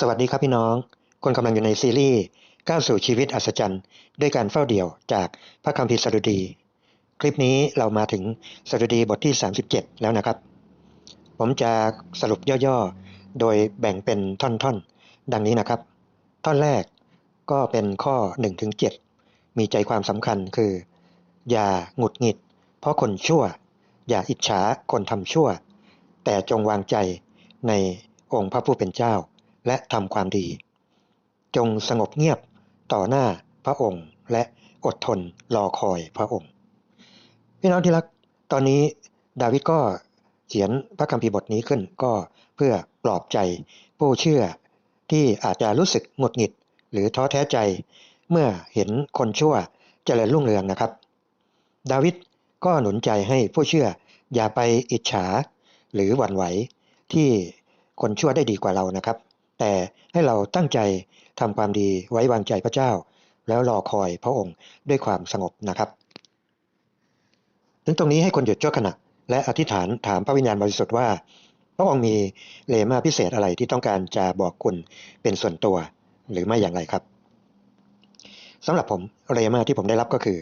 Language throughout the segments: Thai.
สวัสดีครับพี่น้อง คนกำลังอยู่ในซีรีส์ก้าวสู่ชีวิตอัศจรรย์ ด้วยการเฝ้าเดี่ยวจากพระคัมภีร์สดุดี คลิปนี้เรามาถึงสดุดีบทที่ 37 แล้วนะครับ ผมจะสรุปย่อๆ โดยแบ่งเป็นท่อนๆ ดังนี้นะครับ ท่อนแรกก็เป็นข้อ 1-7 มีใจความสำคัญคือ อย่าหงุดหงิด เพราะคนชั่ว อย่าอิจฉาคนทำชั่ว แต่จงวางใจในองค์พระผู้เป็นเจ้า และทำความดี จงสงบเงียบต่อหน้าพระองค์และอดทนรอคอยพระองค์ พี่น้องที่รักตอนนี้ดาวิดก็เขียนพระคัมภีร์บทนี้ขึ้นก็เพื่อปลอบใจผู้เชื่อที่อาจจะรู้สึกหงุดหงิดหรือท้อแท้ใจ เมื่อเห็นคนชั่วเจริญรุ่งเรืองนะครับ ดาวิดก็หนุนใจให้ผู้เชื่ออย่าไปอิจฉาหรือหวั่นไหวที่คนชั่วได้ดีกว่าเรานะครับ แต่ให้เราตั้งใจทำความดีไว้วางใจพระเจ้า แล้วรอคอยพระองค์ด้วยความสงบนะครับ ถึงตรงนี้ให้คนหยุดชั่วขณะ และอธิษฐานถามพระวิญญาณบริสุทธิ์ว่า พระองค์มีเลมาพิเศษอะไรที่ต้องการจะบอกคุณเป็นส่วนตัว หรือไม่อย่างไรครับสำหรับผมเลมาที่ผมได้รับก็คือ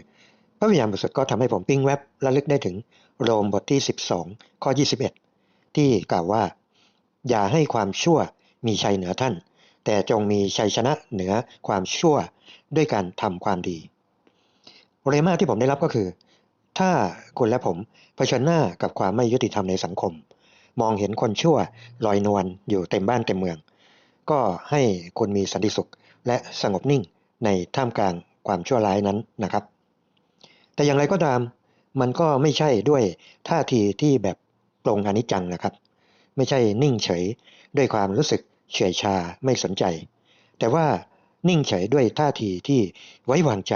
พระวิญญาณบริสุทธิ์ก็ทำให้ผมปิ้งแวบและลึกได้ถึงโรมบทที่ 12 ข้อ 21 ที่กล่าวว่า อย่าให้ความชั่ว มีชัยเหนือท่าน แต่จงมีชัยชนะเหนือความชั่วด้วยการทำความดีเรมาที่ผมได้รับก็คือ ถ้าคุณและผมเผชิญหน้ากับความไม่ยุติธรรมในสังคม มองเห็นคนชั่วลอยนวลอยู่เต็มบ้านเต็มเมือง ก็ให้คุณมีสันติสุขและสงบนิ่งในท่ามกลางความชั่วร้ายนั้นนะครับ แต่อย่างไรก็ตาม มันก็ไม่ใช่ด้วยท่าทีที่แบบปรงอนิจจังนะครับ ไม่ใช่นิ่งเฉยด้วยความรู้สึก เฉยชาไม่สนใจ แต่ว่านิ่งเฉยด้วยท่าทีที่ไว้วางใจ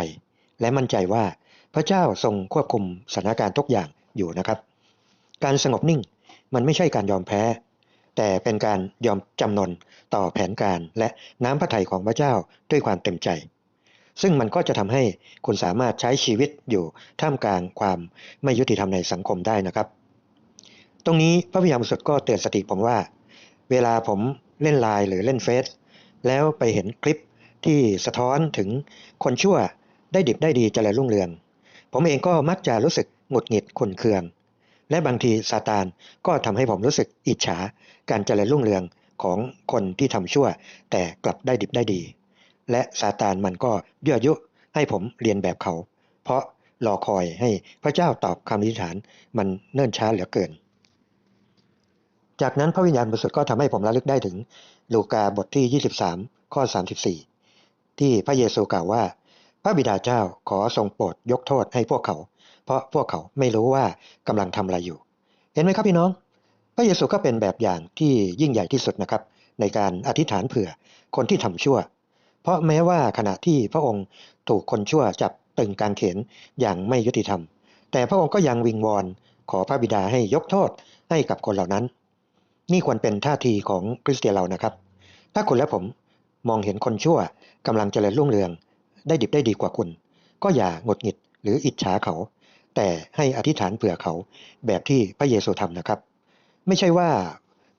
และมั่นใจว่าพระเจ้าทรงควบคุมสถานการณ์ทุกอย่างอยู่นะครับ การสงบนิ่งมันไม่ใช่การยอมแพ้ แต่เป็นการยอมจำนนต่อแผนการและน้ำพระทัยของพระเจ้าด้วยความเต็มใจ ซึ่งมันก็จะทำให้คุณสามารถใช้ชีวิตอยู่ท่ามกลางความไม่ยุติธรรมในสังคมได้นะครับ ตรงนี้พระวิญญาณบริสุทธิ์ก็เตือนสติผมว่า เวลาผม เล่นไลน์หรือเล่นเฟซแล้วไปเห็นคลิปที่สะท้อนถึงคนชั่วได้ดิบได้ดีเจริญรุ่งเรือง ผมเองก็มักจะรู้สึกหงุดหงิดขุนเคือง และบางทีซาตานก็ทำให้ผมรู้สึกอิจฉาการเจริญรุ่งเรืองของคนที่ทำชั่ว แต่กลับได้ดิบได้ดี และซาตานมันก็ยั่วยุให้ผมเรียนแบบเขา เพราะรอคอยให้พระเจ้าตอบคำอธิษฐานมันเนิ่นช้าเหลือเกิน จากนั้นพระวิญญาณบริสุทธิ์ก็ทำให้ผมระลึกได้ถึงลูกาบทที่ 23 ข้อ 34 ที่พระเยซูกล่าวว่า พระบิดาเจ้าขอทรงโปรดยกโทษให้พวกเขา เพราะพวกเขาไม่รู้ว่ากำลังทำอะไรอยู่ เห็นไหมครับพี่น้อง พระเยซูก็เป็นแบบอย่างที่ยิ่งใหญ่ที่สุดนะครับ ในการอธิษฐานเผื่อคนที่ทำชั่ว เพราะแม้ว่าขณะที่พระองค์ถูกคนชั่วจับตึงกางเขนอย่างไม่ยุติธรรม แต่พระองค์ก็ยังวิงวอนขอพระบิดาให้ยกโทษให้กับคนเหล่านั้น นี่ควรเป็นท่าทีของคริสเตียนเรานะครับ ถ้าคุณและผมมองเห็นคนชั่วกำลังเจริญรุ่งเรือง ได้ดิบได้ดีกว่าคุณ ก็อย่าหงุดหงิดหรืออิจฉาเขา แต่ให้อธิษฐานเผื่อเขาแบบที่พระเยซูทำนะครับ ไม่ใช่ว่า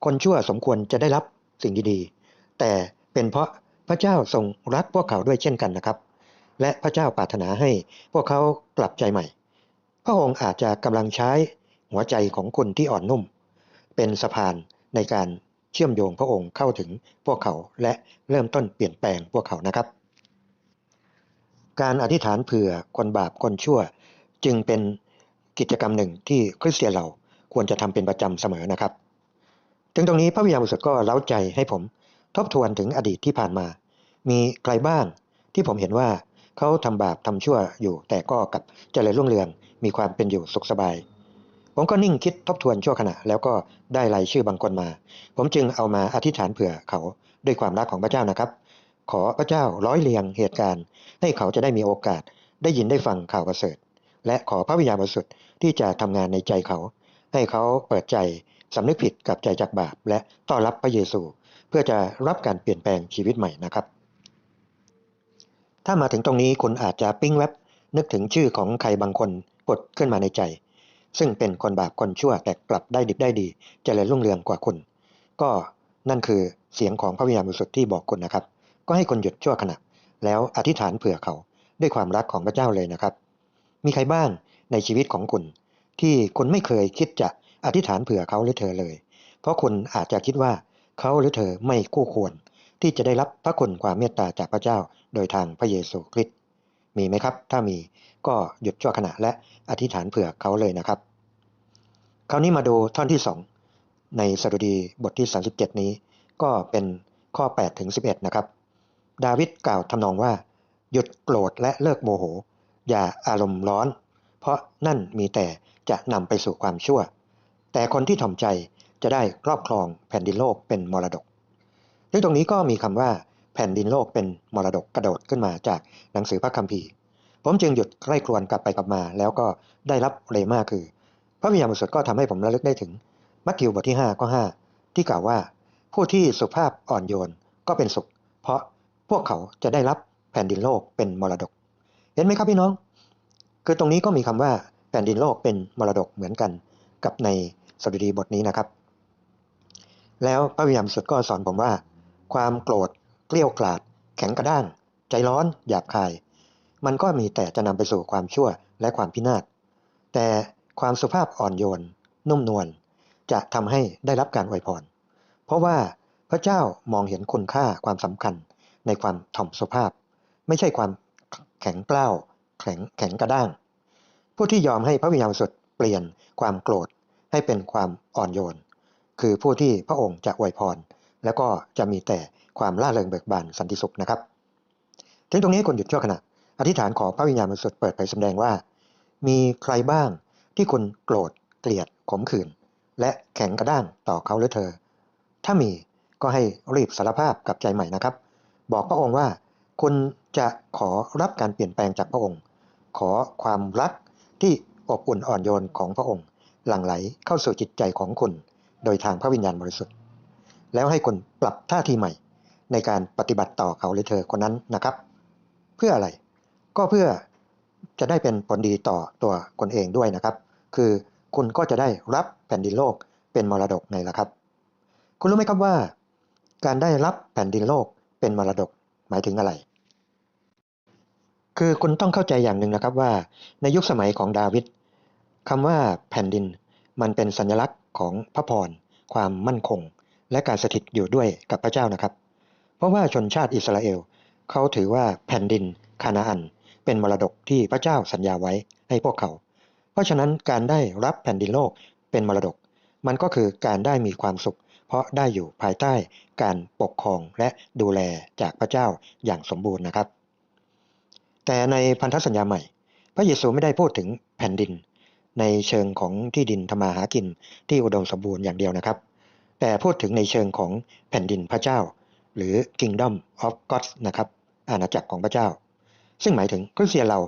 คนชั่วสมควรจะได้รับสิ่งดีๆ แต่เป็นเพราะพระเจ้าทรงรักพวกเขาด้วยเช่นกันนะครับ และพระเจ้าปรารถนาให้พวกเขากลับใจใหม่ พระองค์อาจจะกำลังใช้หัวใจของคุณที่อ่อนนุ่ม เป็นสะพาน ในการเชื่อมโยงพระองค์เข้าถึงพวกเขาและเริ่มต้นเปลี่ยนแปลงพวกเขานะครับ การอธิษฐานเผื่อคนบาปคนชั่ว จึงเป็นกิจกรรมหนึ่งที่คริสเตียนเราควรจะทำเป็นประจำเสมอนะครับ ถึงตรงนี้พระวิญญาณบริสุทธิ์ก็เล้าใจให้ผมทบทวนถึงอดีตที่ผ่านมา มีใครบ้างที่ผมเห็นว่าเขาทำบาปทำชั่วอยู่ แต่ก็กลับเจริญรุ่งเรืองมีความเป็นอยู่สุขสบาย ผมก็นิ่งคิดทบทวนชั่วขณะ แล้วก็ได้รายชื่อบางคนมา ผมจึงเอามาอธิษฐานเผื่อเขาด้วยความรักของพระเจ้านะครับ ขอพระเจ้าร้อยเรียงเหตุการณ์ ให้เขาจะได้มีโอกาสได้ยินได้ฟังข่าวประเสริฐ และขอพระวิญญาณบริสุทธิ์ที่จะทำงานในใจเขา ให้เขาเปิดใจสำนึกผิดกับใจจากบาป และต้อนรับพระเยซู เพื่อจะรับการเปลี่ยนแปลงชีวิตใหม่นะครับ ถ้ามาถึงตรงนี้คุณอาจจะปิ้งแวบนึกถึงชื่อของใครบางคนปดขึ้นมาในใจ ซึ่งเป็นคนบาปคนชั่วแต่กลับได้ดิบได้ดีเจริญรุ่งเรืองกว่าคุณ ก็นั่นคือเสียงของพระวิญญาณบริสุทธิ์ที่บอกคุณนะครับ ก็ให้คุณหยุดชั่วขณะ แล้วอธิษฐานเผื่อเขาด้วยความรักของพระเจ้าเลยนะครับ มีใครบ้างในชีวิตของคุณ ที่คุณไม่เคยคิดจะอธิษฐานเผื่อเขาหรือเธอเลย เพราะคุณอาจจะคิดว่าเขาหรือเธอไม่คู่ควร ที่จะได้รับพระคุณความเมตตาจากพระเจ้า โดยทางพระเยซูคริสต์ มีไหมครับ ถ้ามีก็หยุดชั่วขณะและอธิษฐานเผื่อเขาเลยนะครับ คราวนี้มาดูท่อนที่ 2 ในสดุดีบทที่ 37 นี้ ก็เป็นข้อ8ถึง11 นะครับ ดาวิดกล่าวทำนองว่า หยุดโกรธและเลิกโมโห อย่าอารมณ์ร้อน เพราะนั่นมีแต่จะนำไปสู่ความชั่ว แต่คนที่ถ่อมใจจะได้ครอบครองแผ่นดินโลกเป็นมรดกซึ่งตรงนี้ก็มีคำว่า ผ่นดินโลกเป็นมรดกกระโดดขึ้นมาจากหนังสือพระคัมภีร์ ผมจึงหยุดใกล้ครวนกลับไปกลับมา แล้วก็ได้รับเรมาคือ พระวิญญาณบริสุทธิ์ก็ทำให้ผมระลึกได้ถึง มัทธิวบทที่5ข้อ5ที่กล่าวว่า ผู้ที่สุภาพอ่อนโยนก็เป็นสุข เพราะพวกเขาจะได้รับแผ่นดินโลกเป็นมรดก เห็นไหมครับพี่น้อง คือตรงนี้ก็มีคำว่าแผ่นดินโลกเป็นมรดกเหมือนกันกับในสดุดีบทนี้นะครับ แล้วพระวิญญาณบริสุทธิ์ก็สอนผมว่า ความโกรธ เกลี้ยวกล่อดแข็งกระด้าง ใจร้อน หยาบคาย มันก็มีแต่จะนำไปสู่ความชั่วและความพินาศ แต่ความสุภาพอ่อนโยน นุ่มนวลจะทำให้ได้รับการอวยพร เพราะว่าพระเจ้ามองเห็นคุณค่าความสำคัญในความถ่อมสุภาพ ไม่ใช่ความแข็งกล้าวแข็งแข็งกระด้าง ผู้ที่ยอมให้พระวิญญาณสุทธิ์เปลี่ยนความโกรธให้เป็นความอ่อนโยน คือผู้ที่พระองค์จะอวยพร แล้วก็จะมีแต่ ความล่าเริงเบิกบานสันติสุขนะครับถึงตรงนี้คนหยุดชั่วขณะอธิษฐานขอพระวิญญาณบริสุทธิ์เปิดเผยแสดงว่า มีใครบ้างที่คุณโกรธเกลียดขมขื่นและแข็งกระด้างต่อเขาหรือเธอ ถ้ามีก็ให้รีบสารภาพกับใจใหม่นะครับ บอกพระองค์ว่าคุณจะขอรับการเปลี่ยนแปลงจากพระองค์ ขอความรักที่อบอุ่นอ่อนโยนของพระองค์ หลั่งไหลเข้าสู่จิตใจของคุณ โดยทางพระวิญญาณบริสุทธิ์ แล้วให้คุณปรับท่าทีใหม่ ในการปฏิบัติต่อเขาหรือเธอคนนั้นนะครับ เพื่ออะไรก็เพื่อจะได้เป็นผลดีต่อตัวคนเองด้วยนะครับ คือคุณก็จะได้รับแผ่นดินโลกเป็นมรดกไงล่ะครับ คุณรู้ไหมครับว่า การได้รับแผ่นดินโลกเป็นมรดกหมายถึงอะไร คือคุณต้องเข้าใจอย่างหนึ่งนะครับว่า ในยุคสมัยของดาวิดคำว่าแผ่นดิน มันเป็นสัญลักษณ์ของพระพรความมั่นคง และการสถิตอยู่ด้วยกับพระเจ้านะครับ เพราะว่าชนชาติอิสราเอลเขาถือว่าแผ่นดินคานาอัน เป็นมรดกที่พระเจ้าสัญญาไว้ให้พวกเขา เพราะฉะนั้นการได้รับแผ่นดินโลกเป็นมรดก มันก็คือการได้มีความสุข เพราะได้อยู่ภายใต้การปกครองและดูแลจากพระเจ้าอย่างสมบูรณ์นะครับ แต่ในพันธสัญญาใหม่ พระเยซูไม่ได้พูดถึงแผ่นดิน ในเชิงของที่ดินทำมาหากินที่อุดมสมบูรณ์อย่างเดียวนะครับ แต่พูดถึงในเชิงของแผ่นดินพระเจ้า หรือ Kingdom of God นะครับอาณาจักรของพระเจ้า ซึ่งหมายถึงคริสเตียนเรา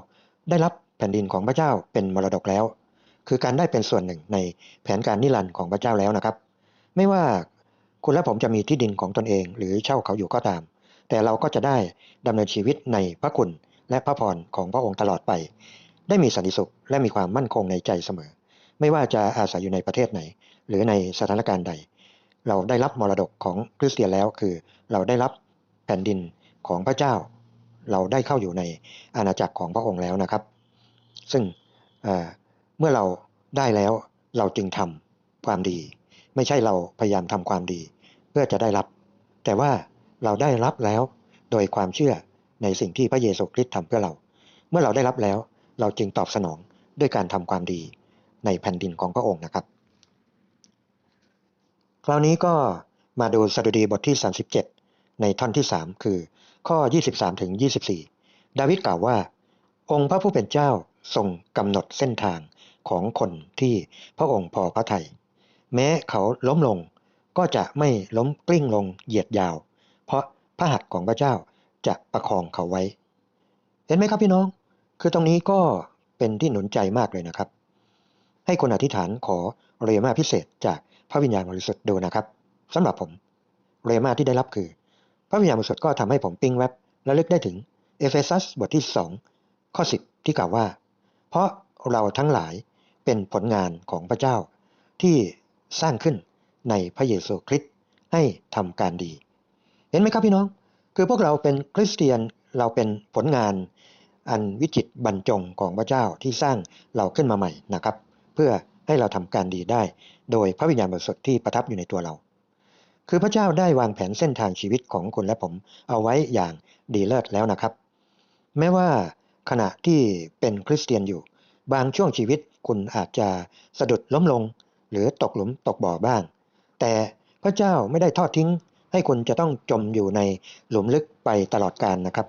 ได้รับแผ่นดินของพระเจ้าเป็นมรดกแล้ว คือการได้เป็นส่วนหนึ่งในแผนการนิรันดร์ของพระเจ้าแล้วนะครับ ไม่ว่าคุณและผมจะมีที่ดินของตนเองหรือเช่าเขาอยู่ก็ตาม แต่เราก็จะได้ดำเนินชีวิตในพระคุณและพระพรของพระองค์ตลอดไป ได้มีสันติสุขและมีความมั่นคงในใจเสมอ ไม่ว่าจะอาศัยอยู่ในประเทศไหน หรือในสถานการณ์ใด เราได้รับมรดกของคริสเตียนแล้วคือเราได้รับแผ่นดินของพระเจ้า เราได้เข้าอยู่ในอาณาจักรของพระองค์แล้วนะครับ ซึ่งเมื่อเราได้แล้วเราจึงทำความดี ไม่ใช่เราพยายามทำความดี เพื่อจะได้รับ แต่ว่าเราได้รับแล้วโดยความเชื่อในสิ่งที่พระเยซูคริสต์ทำเพื่อเรา เมื่อเราได้รับแล้วเราจึงตอบสนองด้วยการทำความดีในแผ่นดินของพระองค์นะครับ คราวนี้ก็มาดูสดุดีบทที่ 37 ในท่อนที่ 3 คือ ข้อ 23ถึง24 ดาวิดกล่าวว่า องค์พระผู้เป็นเจ้าทรงกำหนดเส้นทางของคนที่พระองค์พอพระทยัยแม้เขาล้มลงก็จะไม่ล้มกลิ้งลงเหยียดยาว เพราะพระหัตถ์ของพระเจ้าจะประคองเขาไว้ เห็นไหมครับพี่น้อง คือตรงนี้ก็เป็นที่หนุนใจมากเลยนะครับ ให้คนอธิษฐานขอเรมาพิเศษจาก พระวิญญาณบริสุทธิ์ดูนะครับสำหรับผมเรมาที่ได้รับคือ พระวิญญาณบริสุทธิ์ก็ทำให้ผมปิ้งแว็บและลึกได้ถึงเอเฟซัสบทที่ 2 ข้อ 10 ที่กล่าวว่า เพราะเราทั้งหลายเป็นผลงานของพระเจ้าที่สร้างขึ้นในพระเยซูคริสต์ให้ทำการดี เห็นไหมครับพี่น้อง คือพวกเราเป็นคริสเตียนเราเป็นผลงานอันวิจิตบรรจงของพระเจ้าที่สร้างเราขึ้นมาใหม่นะครับ เพื่อ ให้เราทำการดีได้ โดยพระวิญญาณบริสุทธิ์ที่ประทับอยู่ในตัวเรา คือพระเจ้าได้วางแผนเส้นทางชีวิตของคุณและผมเอาไว้อย่างดีเลิศแล้วนะครับ แม้ว่าขณะที่เป็นคริสเตียนอยู่ บางช่วงชีวิตคุณอาจจะสะดุดล้มลง หรือตกหลุมตกบ่อบ้าง แต่พระเจ้าไม่ได้ทอดทิ้ง ให้คุณจะต้องจมอยู่ในหลุมลึกไปตลอดกาลนะครับ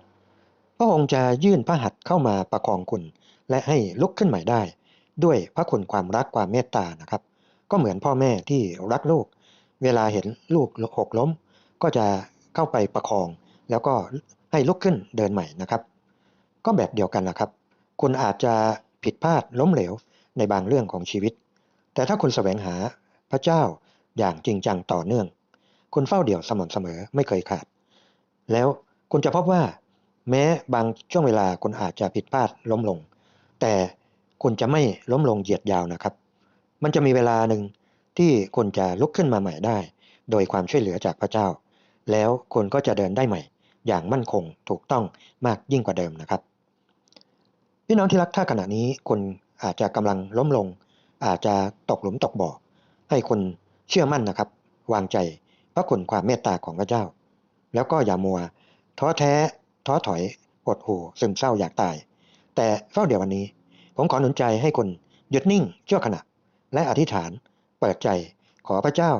พระองค์จะยื่นพระหัตถ์เข้ามาประคองคุณ และให้ลุกขึ้นใหม่ได้ ด้วยพระคุณความรักความเมตตานะครับ ก็เหมือนพ่อแม่ที่รักลูก เวลาเห็นลูกหกล้ม ก็จะเข้าไปประคอง แล้วก็ให้ลุกขึ้นเดินใหม่นะครับ ก็แบบเดียวกันนะครับ คุณอาจจะผิดพลาดล้มเหลวในบางเรื่องของชีวิต แต่ถ้าคุณแสวงหาพระเจ้าอย่างจริงจังต่อเนื่อง คุณเฝ้าเดี่ยวสม่ำเสมอไม่เคยขาด แล้วคุณจะพบว่า แม้บางช่วงเวลาคุณอาจจะผิดพลาดล้มลง แต่ คุณจะไม่ล้มลงเหยียดยาวนะครับ มันจะมีเวลาหนึ่งที่คุณจะลุกขึ้นมาใหม่ได้ โดยความช่วยเหลือจากพระเจ้า แล้วคุณก็จะเดินได้ใหม่ อย่างมั่นคงถูกต้องมากยิ่งกว่าเดิมนะครับ พี่น้องที่รักถ้าขณะนี้คุณอาจจะกำลังล้มลง อาจจะตกหลุมตกบ่อ ให้คุณเชื่อมั่นนะครับ วางใจพระคุณความเมตตาของพระเจ้า แล้วก็อย่ามัว ท้อแท้ ท้อถอยอดหู่ซึมเศร้าอยากตาย แต่เฝ้าเดี๋ยววันนี้ ผมขอหนุนใจให้คุณหยุดนิ่งชั่วขณะ และอธิษฐานเปิดใจขอพระเจ้า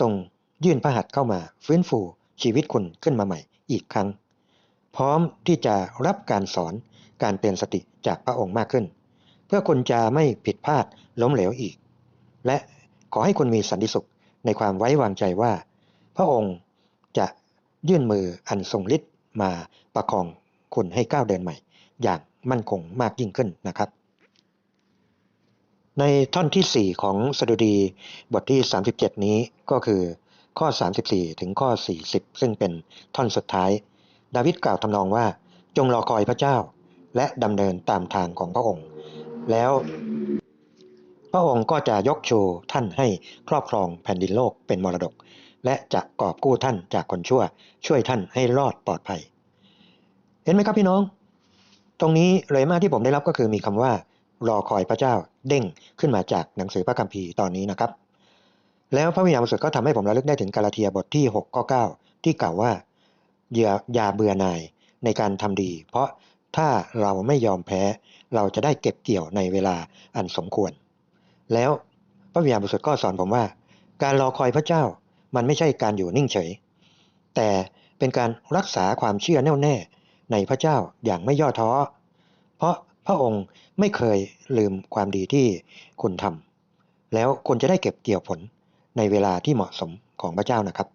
ทรงยื่นพระหัตถ์เข้ามาฟื้นฟูชีวิตคุณขึ้นมาใหม่อีกครั้ง พร้อมที่จะรับการสอนการเตือนสติจากพระองค์มากขึ้น เพื่อคุณจะไม่ผิดพลาดล้มเหลวอีก และขอให้คุณมีสันติสุขในความไว้วางใจว่า พระองค์จะยื่นมืออันทรงฤทธิ์มาประคองคุณให้ก้าวเดินใหม่ อย่างมั่นคงมากยิ่งขึ้นนะครับ ในท่อนที่ 4 ของสดุดีบทที่ 37 นี้ก็คือข้อ 34 ถึงข้อ 40 ซึ่งเป็นท่อนสุดท้าย ดาวิดกล่าวทำนองว่าจงรอคอยพระเจ้า และดำเนินตามทางของพระองค์ แล้วพระองค์ก็จะยกชูท่านให้ครอบครองแผ่นดินโลกเป็นมรดก และจะกอบกู้ท่านจากคนชั่ว ช่วยท่านให้รอดปลอดภัย เห็นไหมครับพี่น้อง ตรงนี้เลยมากที่ผมได้รับก็คือมีคำว่า รอคอยพระเจ้าเด้งขึ้นมาจากหนังสือพระคัมภีร์ตอนนี้นะครับ แล้วพระวิญญาณบริสุทธิ์ก็ทำให้ผมระลึกได้ถึงกาลาเทียบทที่6ข้อ9ที่กล่าวว่าอย่าอย่าเบื่อหน่ายในการทำดี เพราะถ้าเราไม่ยอมแพ้เราจะได้เก็บเกี่ยวในเวลาอันสมควร แล้วพระวิญญาณบริสุทธิ์ก็สอนผมว่า การรอคอยพระเจ้ามันไม่ใช่การอยู่นิ่งเฉย แต่เป็นการรักษาความเชื่อแน่วแน่ในพระเจ้าอย่างไม่ย่อท้อ เพราะ ระองค์ไม่เคยลืมความดีที่คุณทำแล้วคุณจะได้เก็บเกี่ยวผลในเวลาที่เหมาะสมของพระเจ้านะครับ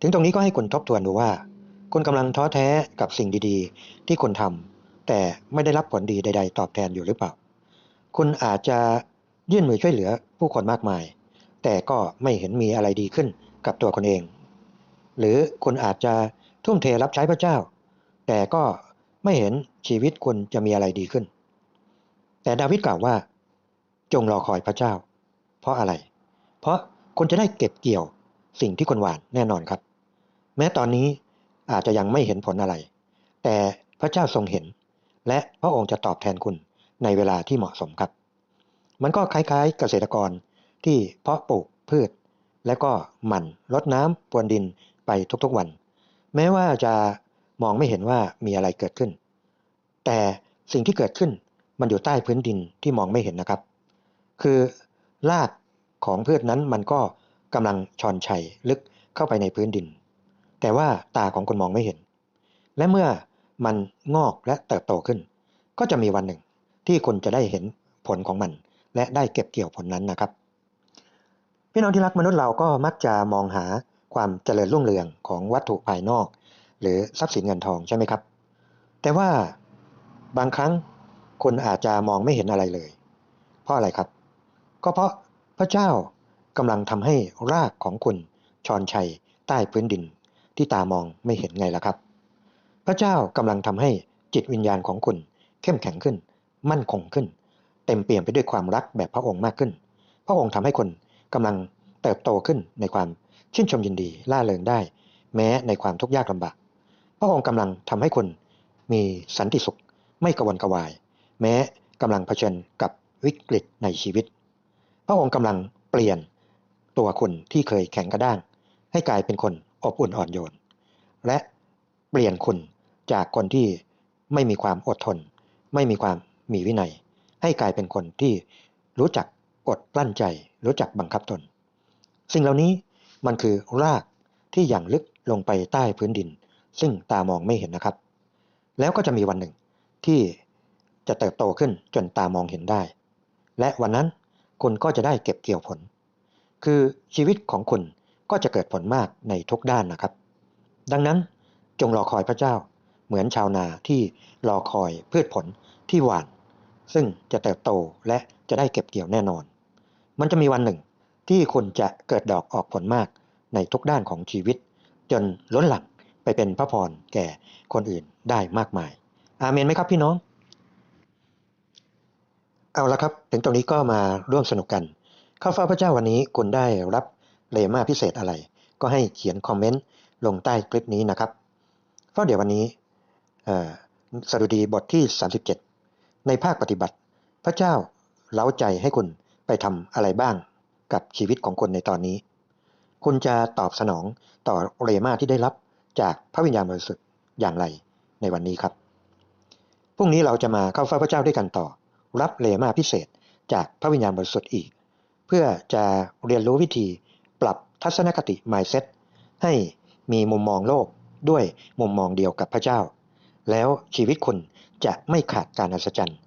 ถึงตรงนี้ก็ให้คุณทบทวนดูว่า คุณกำลังท้อแท้กับสิ่งดีๆ ที่คุณทำแต่ไม่ได้รับผลดีใด ๆ ตอบแทนอยู่หรือเปล่า คุณอาจจะยื่นมือช่วยเหลือผู้คนมากมาย แต่ก็ไม่เห็นมีอะไรดีขึ้นกับตัวคนเอง หรือคุณอาจจะทุ่มเทรับใช้พระเจ้า แต่ก็ ไม่เห็นชีวิตคุณจะมีอะไรดีขึ้น แต่ดาวิดกล่าวว่า จงรอคอยพระเจ้า เพราะอะไร เพราะคุณจะได้เก็บเกี่ยวสิ่งที่คุณหวานแน่นอนครับ แม้ตอนนี้อาจจะยังไม่เห็นผลอะไร แต่พระเจ้าทรงเห็น และพระองค์จะตอบแทนคุณในเวลาที่เหมาะสมครับ มันก็คล้ายๆเกษตรกรที่เพาะปลูกพืช และก็หมั่นรดน้ำปวนดินไปทุกๆวัน แม้ว่าจะ มองไม่เห็นว่ามีอะไรเกิดขึ้น แต่สิ่งที่เกิดขึ้นมันอยู่ใต้พื้นดินที่มองไม่เห็นนะครับ คือรากของพืชนั้นมันก็กำลังชอนชัยลึกเข้าไปในพื้นดิน แต่ว่าตาของคุณมองไม่เห็น และเมื่อมันงอกและเติบโตขึ้น ก็จะมีวันหนึ่งที่คุณจะได้เห็นผลของมัน และได้เก็บเกี่ยวผลนั้นนะครับพี่น้องที่รักมนุษย์เราก็มักจะมองหาความเจริญรุ่งเรืองของวัตถุภายนอก หรือทรัพย์สินเงินทองใช่ไหมครับ แต่ว่าบางครั้งคุณอาจจะมองไม่เห็นอะไรเลย เพราะอะไรครับ ก็เพราะพระเจ้ากำลังทำให้รากของคุณชอนชัยใต้พื้นดินที่ตามองไม่เห็นไงล่ะครับ พระเจ้ากำลังทำให้จิตวิญญาณของคุณเข้มแข็งขึ้น มั่นคงขึ้น เต็มเปี่ยมไปด้วยความรักแบบพระองค์มากขึ้น พระองค์ทำให้คนกำลังเติบโตขึ้นในความชื่นชมยินดีล่าเริงได้ แม้ในความทุกข์ยากลำบาก พระองค์กำลังทำให้คุณมีสันติสุขไม่กระวนกระวาย แม้กำลังเผชิญกับวิกฤตในชีวิต พระองค์กำลังเปลี่ยนตัวคุณที่เคยแข็งกระด้าง ให้กลายเป็นคนอบอุ่นอ่อนโยน และเปลี่ยนคุณจากคนที่ไม่มีความอดทน ไม่มีความมีวินัย ให้กลายเป็นคนที่รู้จักอดกลั้นใจ รู้จักบังคับตน สิ่งเหล่านี้มันคือรากที่อย่างลึกลงไปใต้พื้นดิน ซึ่งตามองไม่เห็นนะครับ แล้วก็จะมีวันหนึ่งที่จะเติบโตขึ้นจนตามองเห็นได้ และวันนั้นคุณก็จะได้เก็บเกี่ยวผล คือชีวิตของคุณก็จะเกิดผลมากในทุกด้านนะครับ ดังนั้นจงรอคอยพระเจ้าเหมือนชาวนาที่รอคอยพืชผลที่หวาน ซึ่งจะเติบโตและจะได้เก็บเกี่ยวแน่นอน มันจะมีวันหนึ่งที่คุณจะเกิดดอกออกผลมากในทุกด้านของชีวิต จนล้นหลัง ไปเป็นพระพรแก่คนอื่นได้มากมาย อาเมนไหมครับพี่น้อง เอาละครับ ถึงตรงนี้ก็มาร่วมสนุกกัน ข้าฟ้าพระเจ้าวันนี้คุณได้รับเลมาพิเศษอะไร ก็ให้เขียนคอมเมนต์ลงใต้คลิปนี้นะครับเพราะเดี๋ยววันนี้สดุดีบทที่ 37 ในภาคปฏิบัติ พระเจ้าเล้าใจให้คุณไปทำอะไรบ้างกับชีวิตของคนในตอนนี้ คุณจะตอบสนองต่อเรมาที่ได้รับ จากพระวิญญาณบริสุทธิ์อย่างไรในวันนี้ครับ พรุ่งนี้เราจะมาเข้าเฝ้าพระเจ้าด้วยกันต่อ รับเลมาพิเศษจากพระวิญญาณบริสุทธิ์อีก เพื่อจะเรียนรู้วิธีปรับทัศนคติ mindset ให้มีมุมมองโลกด้วยมุมมองเดียวกับพระเจ้า แล้วชีวิตคุณจะไม่ขาดการอัศจรรย์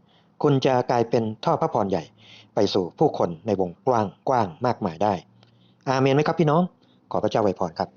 คุณจะกลายเป็นท่อพระพรใหญ่ ไปสู่ผู้คนในวงกว้างกว้างมากมายได้ อาเมนไหมครับพี่น้อง ขอพระเจ้าไวยพรครับ